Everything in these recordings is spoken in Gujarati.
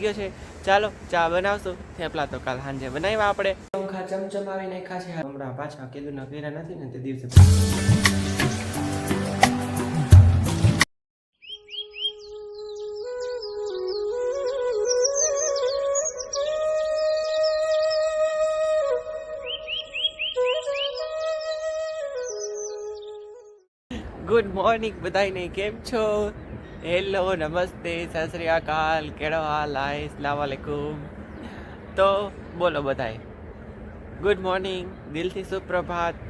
ગયો છે. ચાલો ચા બનાવશું. થેપલા તો કાલ સાંજે બનાવ્યા આપણે. પંખા ચમચમાવી નાખ્યા છે હમણાં પાછા કીધું ન કર્યા નથી ને તે દિવસે. ગુડ મોર્નિંગ બધાને કેમ છો? હેલો નમસ્તે સત શ્રી અકાલ કેળો હાલ હાય સલામ આલેકુમ તો બોલો બધાય ગુડ મોર્નિંગ દિલથી સુપ્રભાત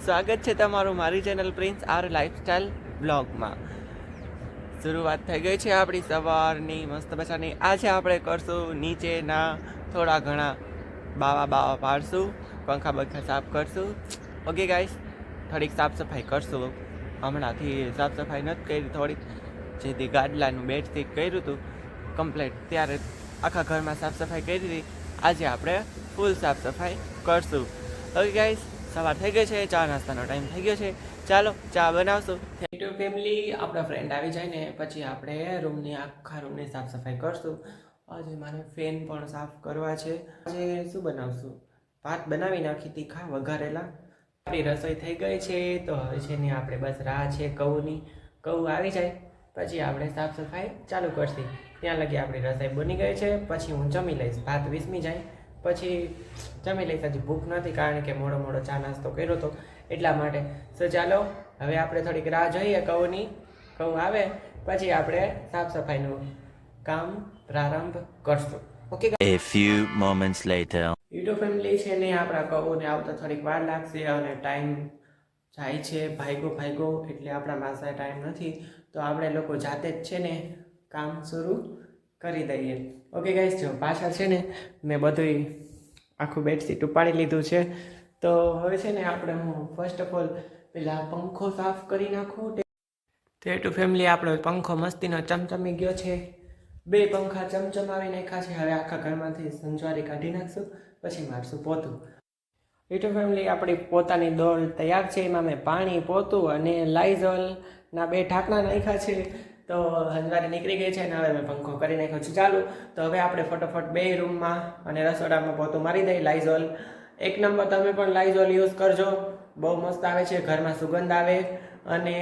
સ્વાગત છે તમારું મારી ચેનલ પ્રિન્સ આર લાઇફસ્ટાઈલ બ્લોગમાં શરૂઆત થઈ ગઈ છે આપણી સવારની મસ્ત મજાની આજે આપણે કરશું નીચેના થોડા ઘણા બાવા બાવા પાડશું પંખા બંખા સાફ કરશું ઓકે ગાઈસ થોડીક સાફ સફાઈ કરશું હમણાંથી સાફ સફાઈ નથી કરી થોડીક જેથી ગાડલાનું બેડથી કર્યું હતું કમ્પ્લેટ ત્યારે આખા ઘરમાં સાફ સફાઈ કરી હતી. આજે આપણે ફૂલ સાફ સફાઈ કરશું. ઓકે ગાઈસ સવાર થઈ ગઈ છે, ચા નાસ્તાનો ટાઈમ થઈ ગયો છે. ચાલો, ચા બનાવશું. યુટ્યુબ ફેમિલી આપણા ફ્રેન્ડ આવી જાય ને, પછી આપણે રૂમની આખા રૂમની સાફ સફાઈ કરશું. આજે મારે ફેન પણ સાફ કરવા છે. આજે શું બનાવશું? ભાત બનાવી નાખી તીખા, વઘારેલા. આપણી રસોઈ થઈ ગઈ છે, તો હવે છે ને આપણે બસ રાહ છે કઉની કૌ આવી જાય. પછી આપણે સાફ સફાઈ ચાલુ કરશી. ત્યાં લગી આપણી રસોઈ બની ગઈ છે. પછી હું જમી લઈશ. ભાત વીસમી જાય. પછી જમી લઈશ. હજી ભૂખ નથી કારણ કે મોડો મોડો ચા નાસ્તો કર્યો હતો એટલા માટે તો ચાલો હવે આપણે થોડીક રાહ જોઈએ કહુની કઉ આવે. પછી આપણે સાફ સફાઈનું કામ પ્રારંભ કરશું. Okay a few moments later YouTube family છે ને આપણા કબૂને આવતા થોડીક વાર લાગશે અને ટાઈમ જાય છે, ભાગ્યો ભાગ્યો એટલે આપણા પાસે ટાઈમ નથી. તો આપણે લોકો જાતે જ છે ને કામ શરૂ કરી દઈએ. ઓકે ગાઈસ જો પાછળ છે ને મેં બધું આખું બેડશીટ ઉપાડી લીધું છે. તો હવે છે ને આપણે હું ફર્સ્ટ ઓફ ઓલ પેલા પંખો સાફ કરી નાખું. તે ટુ ફેમિલી આપણો પંખો મસ્તીનો ચમચમી ગયો છે. બે પંખા ચમચમાવી નાખ્યા છે. હવે આખા ઘરમાંથી સંજવારી કાઢી નાખશું, પછી મારશું પોતું. યુટ્યુબ ફેમિલી આપણી પોતાની દોલ તૈયાર છે. એમાં મેં પાણી, પોતું અને લાઇઝોલના બે ઢાંકણા નાખ્યા છે. તો સંજવારી નીકળી ગઈ છે અને હવે મેં પંખો કરી નાખ્યો છે. ચાલુ. તો હવે આપણે ફટોફટ બે રૂમમાં અને રસોડામાં પોતું મારી દઈએ લાઇઝોલ એક નંબર તમે પણ લાઇઝોલ યુઝ કરજો. બહુ મસ્ત આવે છે. ઘરમાં સુગંધ આવે અને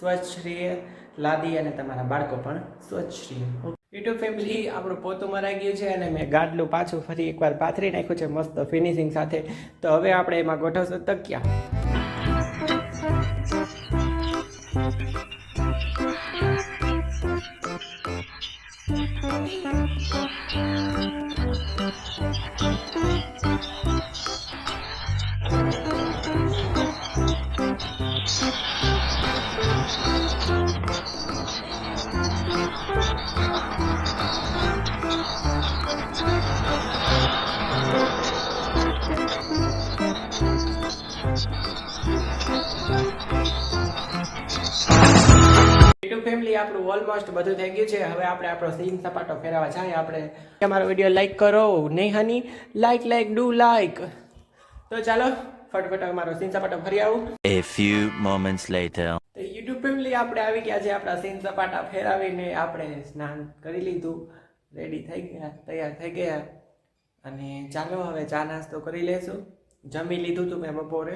સ્વચ્છ રહે. લાદી અને તમારા બાળકો પણ સ્વચ્છ રહે. યુટ્યુબ ફેમિલી આપણું પોતું મરાઈ ગયું છે અને મેં ગાડલું પાછું ફરી એકવાર પાથરી નાખ્યું છે, મસ્ત ફિનિશિંગ સાથે. તો હવે આપણે એમાં ગોઠવશું તકિયા. યુટ્યુબ ફેમિલી આપણું ઓલમોસ્ટ બધું થઈ ગયું છે. હવે આપણે આપણો સીન સપાટો ફેરવા જાય. આપણે અમારો વીડિયો લાઈક કરો. નહીં honey like like do like તો ચાલો ફટફટ અમારો સીન સપાટો ફરી આવું. A few moments later. તો યુટ્યુબ ફેમિલી આપણે આવી ગયા છે આપણા સીન સપાટા ફેરાવીને આપણે સ્નાન કરી લીધું. રેડી થઈ ગયા તૈયાર થઈ ગયા. અને ચાલો હવે ચા નાસ્તો કરી લેશું. જમી લીધું હતું મેં બપોરે.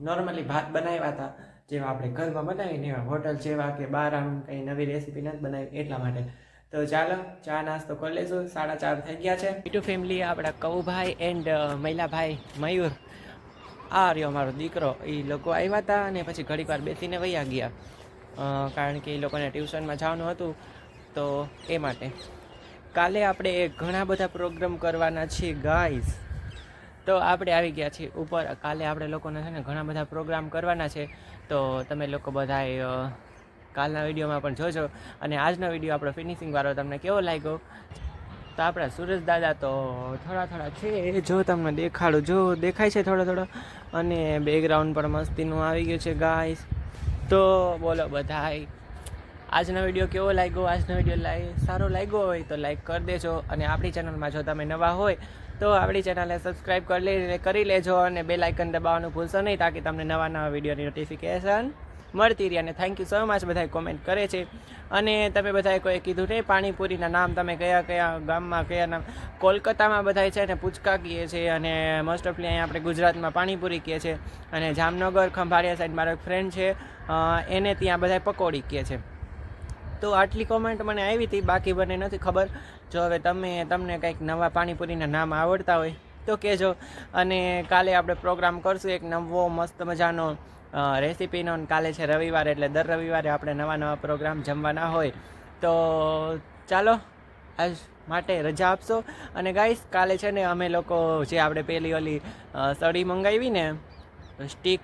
નોર્મલી ભાત બનાવ્યા હતા, જેવા આપણે ઘરમાં બનાવીને એવા હોટલ જેવા કે બહાર આમ કંઈ નવી રેસીપી નથી બનાવી એટલા માટે. તો ચાલો, ચા નાસ્તો કરી લેશું સાડા ચાર થઈ ગયા છે. યુટ્યુબ ફેમિલી આપણા કવુભાઈ એન્ડ મહિલાભાઈ મયુર. આ રહ્યો મારો દીકરો. એ લોકો આવ્યા હતા અને પછી ઘડીક વાર બેસીને વયા ગયા. કારણ કે એ લોકોને ટ્યુશનમાં જવાનું હતું તો એ માટે. કાલે આપણે ઘણા બધા પ્રોગ્રામ કરવાના છીએ ગાઈઝ તો આપણે આવી ગયા છીએ ઉપર. કાલે આપણે લોકોને છે ને ઘણા બધા પ્રોગ્રામ કરવાના છે. તો તમે લોકો બધાએ કાલના વિડીયોમાં પણ જોજો. અને આજનો વીડિયો આપણો ફિનિશિંગ વાળો તમને કેવો લાગ્યો? તો આપણા સુરેશ દાદા તો થોડા થોડા છે, જો તમને દેખાડું, જો દેખાય છે થોડો થોડો. અને બેકગ્રાઉન્ડ પણ મસ્તીનું આવી ગયું છે ગાઈસ તો બોલો બધાય. આજનો વીડિયો કેવો લાગ્યો? આજનો વીડિયો લાઈ, સારો લાગ્યો હોય તો લાઈક કરી દેજો અને આપણી ચેનલમાં જો તમે નવા હોય તો આપણી ચેનલને સબસ્ક્રાઈબ કરી લે કરી લેજો અને બે લાઇકન દબાવવાનું ભૂલશો નહીં તાકી તમને નવા નવા વિડીયોની નોટિફિકેશન મળતી રહી. અને થેન્ક યુ સો મચ બધાએ કોમેન્ટ કરે છે. અને તમે બધાએ કોઈ કીધું નહીં, પાણીપુરીના નામ તમે કયા કયા ગામમાં, કયા નામ? કોલકાતામાં બધાય છે ને પૂચકા કહીએ છે અને મોસ્ટ ઓફલી અહીંયા આપણે ગુજરાતમાં પાણીપુરી કહીએ છે. અને જામનગર ખંભાળિયા સાઈડ મારો એક ફ્રેન્ડ છે એને ત્યાં બધાએ પકોડી કહે છે. તો આટલી કોમેન્ટ મને આવી હતી, બાકી મને નથી ખબર. જો હવે તમે, તમને કંઈક નવા પાણીપુરીના નામ આવડતા હોય, તો કહેજો. અને કાલે આપણે પ્રોગ્રામ કરશું એક નવો મસ્ત મજાનો રેસીપીનો કાલે છે રવિવાર, એટલે દર રવિવારે આપણે નવા નવા પ્રોગ્રામ જમવાના હોય. તો ચાલો, આજ માટે રજા આપશો. અને ગાઈસ કાલે છે ને અમે લોકો જે આપણે પેલી ઓલી સળી મંગાવી ને સ્ટીક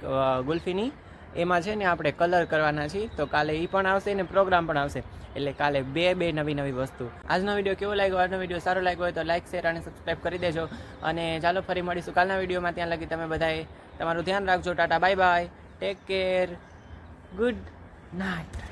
ગુલ્ફીની એમાં છે ને આપણે કલર કરવાના છીએ, તો કાલે એ પણ આવશે ને પ્રોગ્રામ પણ આવશે. એટલે કાલે બે બે નવી નવી વસ્તુ. આજનો વીડિયો કેવો લાગ્યો? આજનો વીડિયો સારો લાગ્યો હોય તો લાઇક શેર અને સબસ્ક્રાઈબ કરી દેજો. અને ચાલો ફરી મળીશું કાલના વિડીયોમાં. ત્યાં લગી તમે બધાએ તમારું ધ્યાન રાખજો. Tata bye bye take care good night